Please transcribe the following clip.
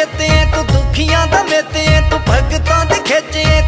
ਚੇਤੇ ਤੂੰ ਦੁਖੀਆਂ ਦਾ ਮੇਤੇ ਤੂੰ ਭਗਤਾਂ ਦੇ ਖੇਚੇ